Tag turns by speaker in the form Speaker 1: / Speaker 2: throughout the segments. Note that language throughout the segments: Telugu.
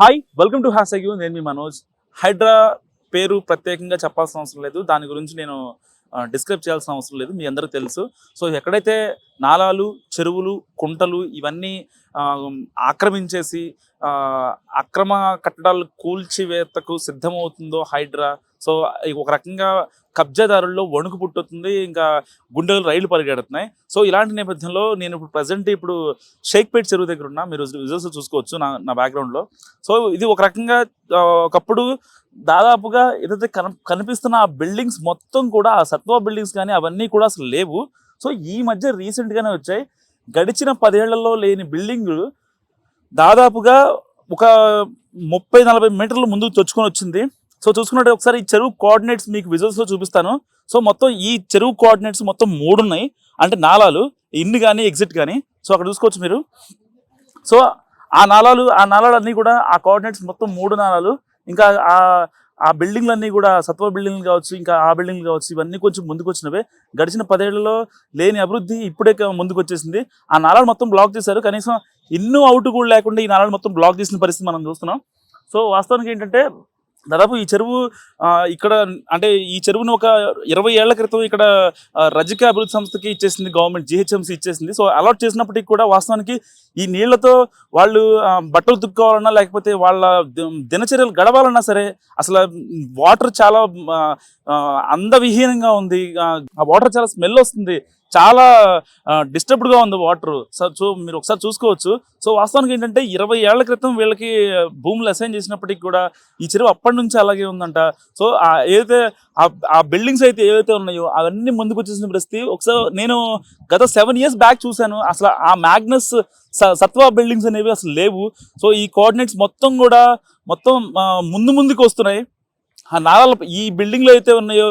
Speaker 1: Hi welcome to hash you నేను మీ మనోజ్. హైడ్రా పేరు ప్రత్యేకంగా చెప్పాల్సిన అవసరం లేదు. దాని గురించి నేను డిస్క్రైబ్ చేయాల్సిన అవసరం లేదు. మీ అందరూ తెలుసు. సో ఎక్కడైతే నాలాలు చెరువులు కుంటలు ఇవన్నీ ఆక్రమించేసి అక్రమ కట్టడాలు కూల్చివేతకు సిద్ధమవుతుందో హైడ్రా. సో ఒక రకంగా కబ్జాదారుల్లో వణుకు పుట్టుతుంది ఇంకా గుండెలు రైలు పరిగెడుతున్నాయి. సో ఇలాంటి నేపథ్యంలో నేను ఇప్పుడు ప్రజెంట్ ఇప్పుడు షేక్పేట్ చెరువు దగ్గర ఉన్నా మీరు విజువల్స్ చూసుకోవచ్చు నా నా బ్యాక్గ్రౌండ్లో. సో ఇది ఒక రకంగా ఒకప్పుడు దాదాపుగా ఏదైతే కన కనిపిస్తున్న ఆ బిల్డింగ్స్ మొత్తం కూడా ఆ సత్వ బిల్డింగ్స్ కానీ అవన్నీ కూడా అసలు లేవు. సో ఈ మధ్య రీసెంట్గానే వచ్చాయి. గడిచిన పదేళ్ళలో లేని బిల్డింగ్ దాదాపుగా ఒక ముప్పై నలభై మీటర్లు ముందుకు తెచ్చుకొని వచ్చింది. సో చూసుకున్నట్టు ఒకసారి ఈ చెరువు కోఆర్డినేట్స్ మీకు విజువల్స్లో చూపిస్తాను. సో మొత్తం ఈ చెరువు కోఆర్డినేట్స్ మొత్తం మూడు ఉన్నాయి. అంటే నాలాలు ఇన్ కానీ ఎగ్జిట్ కానీ సో అక్కడ చూసుకోవచ్చు మీరు. సో ఆ నాలాలు ఆ నాలాలన్నీ కూడా ఆ కోఆర్డినేట్స్ మొత్తం మూడు నాళాలు ఇంకా ఆ ఆ బిల్డింగ్లన్నీ కూడా సత్వ బిల్డింగ్లు కావచ్చు ఇంకా ఆ బిల్డింగ్లు కావచ్చు ఇవన్నీ కొంచెం ముందుకు వచ్చినవే గడిచిన పదేళ్ళలో లేని అభివృద్ధి ఇప్పుడే ముందుకొచ్చేసింది. ముందుకు వచ్చేసింది ఆ నాలాలు మొత్తం బ్లాక్ చేశారు. కనీసం ఇన్నో అవుట్ కూడా లేకుండా ఈ నాలాలు మొత్తం బ్లాక్ చేసిన పరిస్థితి మనం చూస్తున్నాం. సో వాస్తవానికి ఏంటంటే దాదాపు ఈ చెరువు ఇక్కడ అంటే ఈ చెరువును ఒక ఇరవై ఏళ్ళ క్రితం ఇక్కడ ఆ, రజిక అభివృద్ధి సంస్థకి ఇచ్చేసింది గవర్నమెంట్ జిహెచ్ఎంసీ ఇచ్చేసింది. సో అలాట్ చేసినప్పటికీ కూడా వాస్తవానికి ఈ నీళ్ళతో వాళ్ళు బట్టలు తుక్కోవాలన్నా లేకపోతే వాళ్ళ దినచర్యలు గడవాలన్నా సరే అసలు వాటర్ చాలా అందవిహీనంగా ఉంది. ఆ వాటర్ చాలా స్మెల్ వస్తుంది. చాలా డిస్టర్బ్డ్గా ఉంది వాటర్ సో మీరు ఒకసారి చూసుకోవచ్చు. సో వాస్తవానికి ఏంటంటే ఇరవై ఏళ్ళ క్రితం వీళ్ళకి భూములు అసైన్ చేసినప్పటికి కూడా ఈ చెరువు అప్పటి నుంచి అలాగే ఉందంట. సో ఏదైతే ఆ- బిల్డింగ్స్ అయితే ఏవైతే ఉన్నాయో అవన్నీ ముందుకు వచ్చేసిన పరిస్థితి. ఒకసారి నేను గత సెవెన్ ఇయర్స్ బ్యాక్ చూశాను. అసలు ఆ మ్యాగ్నస్ సత్వా బిల్డింగ్స్ అనేవి అసలు లేవు. సో ఈ కోఆర్డినేట్స్ మొత్తం కూడా మొత్తం ముందు ముందుకు వస్తున్నాయి. ఆ నారాల ఈ బిల్డింగ్లో అయితే ఉన్నాయో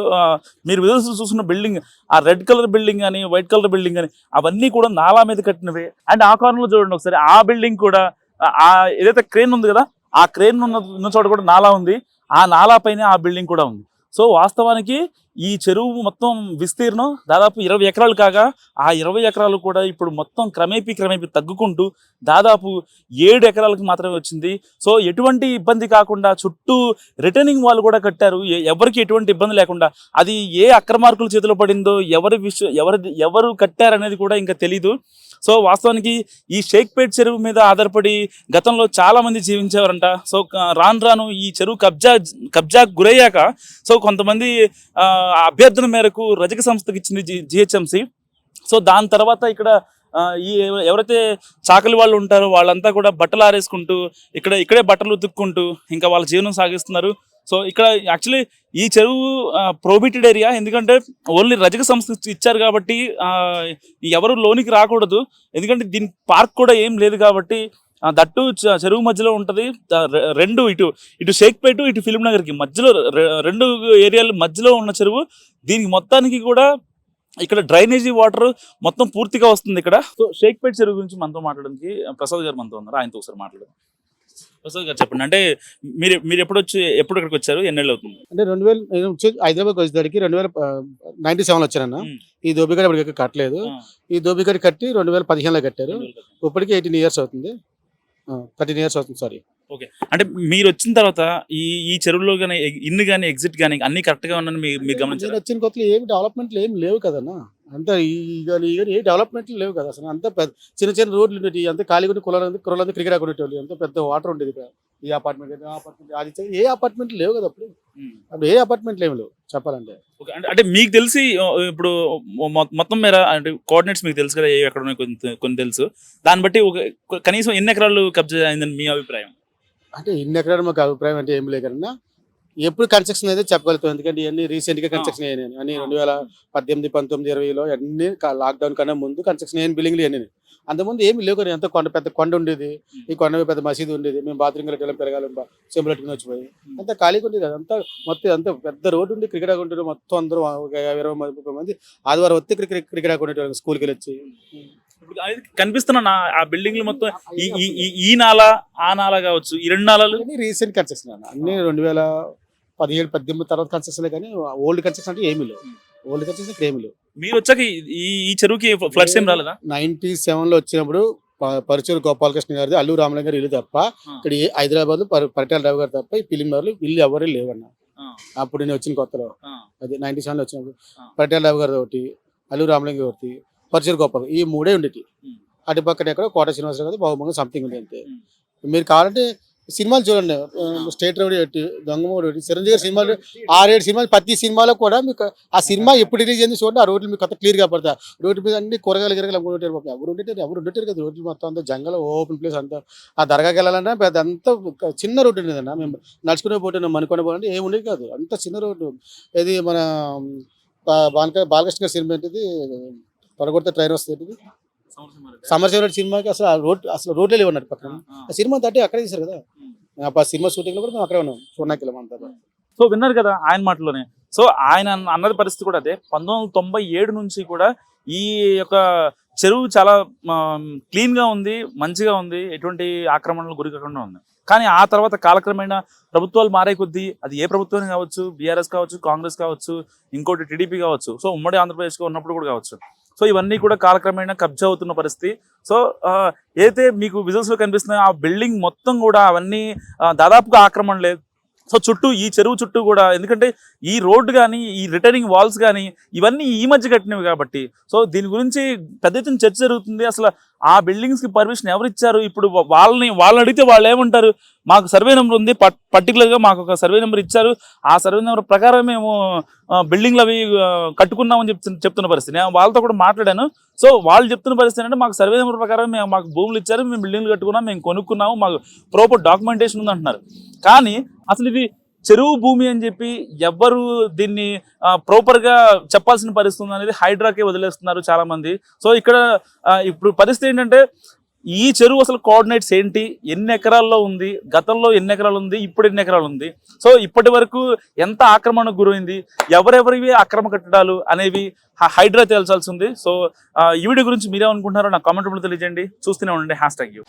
Speaker 1: మీరు విజువల్స్ చూసిన బిల్డింగ్ ఆ రెడ్ కలర్ బిల్డింగ్ కానీ వైట్ కలర్ బిల్డింగ్ కానీ అవన్నీ కూడా నాలా మీద కట్టినవి. అండ్ ఆ కార్నర్లో చూడండి ఒకసారి ఆ బిల్డింగ్ కూడా ఆ- ఆ ఏదైతే క్రేన్ ఉంది కదా ఆ క్రేన్ ఉన్న ఉన్న చోట కూడా నాలా ఉంది. ఆ నాలా పైన ఆ బిల్డింగ్ కూడా ఉంది. సో వాస్తవానికి ఈ చెరువు మొత్తం విస్తీర్ణం దాదాపు ఇరవై ఎకరాలు కాగా ఆ ఇరవై ఎకరాలు కూడా ఇప్పుడు మొత్తం క్రమేపీ క్రమేపీ తగ్గుకుంటూ దాదాపు ఏడు ఎకరాలకు మాత్రమే వచ్చింది. సో ఎటువంటి ఇబ్బంది కాకుండా చుట్టూ రిటర్నింగ్ వాళ్ళు కూడా కట్టారు. ఎవరికి ఎటువంటి ఇబ్బంది లేకుండా. అది ఏ అక్రమార్కుల చేతిలో పడిందో ఎవరి విషయం ఎవరి ఎవరు కట్టారనేది కూడా ఇంకా తెలీదు. సో వాస్తవానికి ఈ షేక్పేట్ చెరువు మీద ఆధారపడి గతంలో చాలామంది జీవించేవారంట. సో రాను రాను ఈ చెరువు కబ్జా కబ్జాకు గురయ్యాక సో కొంతమంది అభ్యర్థన మేరకు రజక సంస్థకి ఇచ్చింది జి జిహెచ్ఎంసి. సో దాని తర్వాత ఇక్కడ ఈ ఎవరైతే చాకలి వాళ్ళు ఉంటారో వాళ్ళంతా కూడా బట్టలు ఆరేసుకుంటూ ఇక్కడ ఇక్కడే బట్టలు ఉతుక్కుంటూ ఇంకా వాళ్ళ జీవనం సాగిస్తున్నారు. సో ఇక్కడ యాక్చువల్లీ ఈ చెరువు ప్రోబిటెడ్ ఏరియా ఎందుకంటే ఓన్లీ రజక సంస్థ ఇచ్చారు కాబట్టి ఎవరు లోనికి రాకూడదు. ఎందుకంటే దీని పార్క్ కూడా ఏం లేదు కాబట్టి దట్టు చెరువు మధ్యలో ఉంటుంది. రెండు ఇటు ఇటు షేక్పేట ఇటు ఫిలిం నగర్కి మధ్యలో రెండు ఏరియాల మధ్యలో ఉన్న చెరువు. దీనికి మొత్తానికి కూడా ఇక్కడ డ్రైనేజీ వాటర్ మొత్తం పూర్తిగా వస్తుంది ఇక్కడ. సో షేక్పేట్ చెరువు గురించి మనతో మాట్లాడడానికి ప్రసాద్ గారు మనతో ఉన్నారు. ఆయనతో ఒకసారి మాట్లాడదాం. ప్రసాద్ గారు చెప్పండి. అంటే మీరు మీరు ఎప్పుడు వచ్చి ఎప్పుడు ఇక్కడికి వచ్చారు? ఎన్నేళ్ళు అవుతుంది?
Speaker 2: అంటే రెండు వేలు నేను వచ్చి హైదరాబాద్ వచ్చేసరికి రెండు వేల నైన్టీ సెవెన్ వచ్చానన్న. ఈ దోబిగడ ఇప్పటికి కట్టలేదు. ఈ దోబిగడ కట్టి రెండు వేల పదిహేనులో కట్టారు. ఇప్పటికి ఎయిటీన్ ఇయర్స్ అవుతుంది. థర్టీన్ ఇయర్స్ అవుతుంది సారీ
Speaker 1: అంటే మీరు వచ్చిన తర్వాత ఈ ఈ చెరువులో కానీ ఇన్ కానీ ఎగ్జిట్ కానీ అన్ని కరెక్ట్గా ఉన్నాయని మీరు మీరు గమనించారు?
Speaker 2: వచ్చిన కొత్తలో ఏమి డెవలప్మెంట్లు ఏం లేవు కదన్నా. అంత కానీ ఏ డెవలప్మెంట్లు లేవు కదా అసలు. అంత పెద్ద చిన్న చిన్న రోడ్లు ఉండేవి అంత ఖాళీ కొన్ని కులాలు కులాలు క్రికెట్ ఆడుకునేటోళ్ళు అంత పెద్ద వాటర్ ఉండేది. ఈ అపార్ట్మెంట్ ఆ అపార్ట్మెంట్ అది. ఏ అపార్ట్మెంట్ లేవు కదా అప్పుడు. అప్పుడు ఏ అపార్ట్మెంట్లు ఏమి లేవు చెప్పాలంటే.
Speaker 1: అంటే మీకు తెలిసి ఇప్పుడు మొత్తం మేర అంటే కోఆర్డినేట్స్ మీకు తెలుసు కదా ఏ ఎక్కడ ఉన్నాయి కొన్ని కొన్ని తెలుసు. దాన్ని బట్టి ఒక కనీసం ఎన్ని ఎకరాలు కబ్జా అయిందని మీ అభిప్రాయం?
Speaker 2: అంటే ఇన్ని ఎకరాలు మాకు అభిప్రాయం అంటే ఏం లేకన్నా ఎప్పుడు కన్స్ట్రక్షన్ అయితే చెప్పగలుగుతాం. ఎందుకంటే ఇవన్నీ రీసెంట్గా కన్స్ట్రక్షన్ అయ్యాయి అన్ని రెండు వేల పద్దెనిమిది పంతొమ్మిది ఇరవైలో అన్ని లాక్డౌన్ కన్నా ముందు కన్స్ట్రక్షన్ అయిన బిల్డింగ్లు అన్ని అంతకుముందు ఏమి లేవు కదా ఎంత కొండ పెద్ద కొండ ఉండేది. ఈ కొండ పెద్ద మసీదు ఉండేది. మేము బాత్రూమ్ వెళ్ళి పెరగాలి చెంబులు పెట్టుకుని వచ్చిపోయి. అంత ఖాళీగా ఉండేది కదా. అంతా మొత్తం అంత పెద్ద రోడ్డు ఉండి క్రికెట్ ఆడుకుంటారు మొత్తం అందరూ ఒక ఇరవై మంది ముప్పై మంది ఆదివారం వస్తే క్రికెట్ క్రికెట్ ఆడుకునేవాళ్ళు స్కూల్కి వచ్చి
Speaker 1: కనిపిస్తున్న నా ఆ బిల్డింగ్లు మొత్తం ఈ నాల ఆ. నాల కావచ్చు ఈ రెండు నాలాలు
Speaker 2: అన్ని రీసెంట్ కన్స్ట్రక్షన్ అన్ని రెండు వేల పదిహేడు పద్దెనిమిది తర్వాత కన్స్ట్రక్షన్ కానీ ఓల్డ్ కన్స్ట్రక్షన్ అంటే ఏమీ లేవు. ఓల్డ్ కన్స్ట్రక్షన్ ఇక్కడ ఏమీ లేవు.
Speaker 1: మీరు వచ్చాక ఈ- చెరువుకి ఫ్లడ్స్ ఏం రాలేదా?
Speaker 2: నైన్టీ సెవెన్లో వచ్చినప్పుడు పరుచూరు గోపాలకృష్ణ గారిది అల్లు రామలింగ గారి ఇల్లు తప్ప ఇక్కడ ఏ హైదరాబాద్ పరిటాల రావు గారు తప్ప ఈ ఫిలిం నగర్లో ఇల్లు ఎవరు లేవన్న. అప్పుడు నేను వచ్చిన కొత్తలో. అది నైన్టీ సెవెన్ వచ్చినప్పుడు. పరిటాల రావు గారి ఒకటి అల్లు రామలింగ ఒకటి పరుచూరు గోపాల్ ఈ మూడే
Speaker 1: ఉమ్.
Speaker 2: అటు పక్కన ఎక్కడ కోట శ్రీనివాసరావు గారు బహుమంగా సంథింగ్ ఉంది అంతే. మీరు కావాలంటే సినిమాలు చూడండి. స్టేట్ రౌడీ ఒకటి దొంగమూడు ఒకటి చిరంజీవి గారి సినిమాలు ఆరేడు సినిమాలు ప్రతి సినిమాలో కూడా మీకు ఆ సినిమా ఎప్పుడు రిలీజ్ అయింది చూడండి ఆ రోడ్లు మీకు కొత్త క్లియర్గా పడతా రోడ్డు మీద అన్ని కూరగాయలు గిరగలు అమ్ముకుంటూ ఉంటారు పాపం. ఎవరు ఉండేటారు ఎవరు ఉండేటారు కదా రోడ్లు మొత్తం అంతా జంగల్ ఓపెన్ ప్లేస్ అంతా. ఆ దర్గాకి వెళ్ళాలన్నా పెద్ద అంతా చిన్న రోడ్డు ఉండేదన్న మేము నడుచుకునే పోటీ మనుకొండ పోవాలంటే ఏమి ఉండేది కాదు. అంత చిన్న రోడ్డు. ఇది మన బాలక బాలకృష్ణ గారి సినిమా ఏంటిది? పడగొడితే ట్రైన్ వస్తుంది సమరశివరెడ్డి సినిమాకి అసలు ఆ రోడ్ అసలు రోడ్లే అన్నట్టు పక్కన. ఆ సినిమా తట్టి అక్కడే తీశారు కదా. ఆ సినిమా షూటింగ్లో కూడా మేము అక్కడే ఉన్నాం చూడడానికి
Speaker 1: సో విన్నారు కదా ఆయన మాటలోనే సో ఆయన అన్నది పరిస్థితి కూడా అదే. పంతొమ్మిది తొంభై ఏడు నుంచి కూడా ఈ యొక్క చెరువు చాలా క్లీన్గా ఉంది మంచిగా ఉంది ఎటువంటి ఆక్రమణలు గురి కాకుండా ఉంది. కానీ ఆ తర్వాత కాలక్రమేణా ప్రభుత్వాలు మారే కొద్దీ అది ఏ ప్రభుత్వం కావచ్చు బీఆర్ఎస్ కావచ్చు కాంగ్రెస్ కావచ్చు ఇంకోటి టీడీపీ కావచ్చు సో ఉమ్మడి ఆంధ్రప్రదేశ్గా ఉన్నప్పుడు కూడా కావచ్చు. సో ఇవన్నీ కూడా కాలక్రమేణా కబ్జా అవుతున్న పరిస్థితి. సో ఏదైతే మీకు విజువల్స్లో లో కనిపిస్తున్నాయో ఆ బిల్డింగ్ మొత్తం కూడా అవన్నీ దాదాపుగా ఆక్రమణ లేదు. సో చుట్టూ ఈ చెరువు చుట్టూ కూడా ఎందుకంటే ఈ రోడ్డు కానీ ఈ రిటర్నింగ్ వాల్స్ కానీ ఇవన్నీ ఈ మధ్య కట్టినవి కాబట్టి. సో దీని గురించి పెద్ద ఎత్తున చర్చ జరుగుతుంది. అసలు ఆ బిల్డింగ్స్కి పర్మిషన్ ఎవరు ఇచ్చారు ఇప్పుడు వాళ్ళని వాళ్ళని అడిగితే వాళ్ళు ఏమంటారు? మాకు సర్వే నెంబర్ ఉంది పర్టికులర్గా మాకు ఒక సర్వే నెంబర్ ఇచ్చారు. ఆ సర్వే నెంబర్ ప్రకారం మేము బిల్డింగ్లు అవి కట్టుకున్నామని చెప్తు చెప్తున్న పరిస్థితి. నేను వాళ్ళతో కూడా మాట్లాడాను. సో వాళ్ళు చెప్తున్న పరిస్థితి ఏంటంటే మాకు సర్వే నెంబర్ ప్రకారం మేము మాకు భూములు ఇచ్చారు. మేము బిల్డింగ్లు కట్టుకున్నాం మేము కొనుక్కున్నాము. మాకు ప్రాపర్ డాక్యుమెంటేషన్ ఉంది అంటున్నారు కానీ అసలు ఇది చెరువు భూమి అని చెప్పి ఎవ్వరు దీన్ని ప్రాపర్గా గా చెప్పాల్సిన పరిస్థితి అనేది హైడ్రాకే వదిలేస్తున్నారు చాలామంది. సో ఇక్కడ ఇప్పుడు పరిస్థితి ఏంటంటే ఈ చెరువు అసలు కోఆర్డినేట్స్ ఏంటి? ఎన్ని ఎకరాల్లో ఉంది? గతంలో ఎన్ని ఎకరాలు ఉంది? ఇప్పుడు ఎన్ని ఎకరాలు ఉంది? సో ఇప్పటి వరకు ఎంత ఆక్రమణకు గురైంది? ఎవరెవరివి అక్రమ కట్టడాలు అనేవి హైడ్రా తేల్చాల్సి ఉంది సో ఈ వీడియో గురించి మీరేమనుకుంటున్నారో నా కామెంట్ తెలియజేయండి. చూస్తూనే ఉండండి. Hashtag you.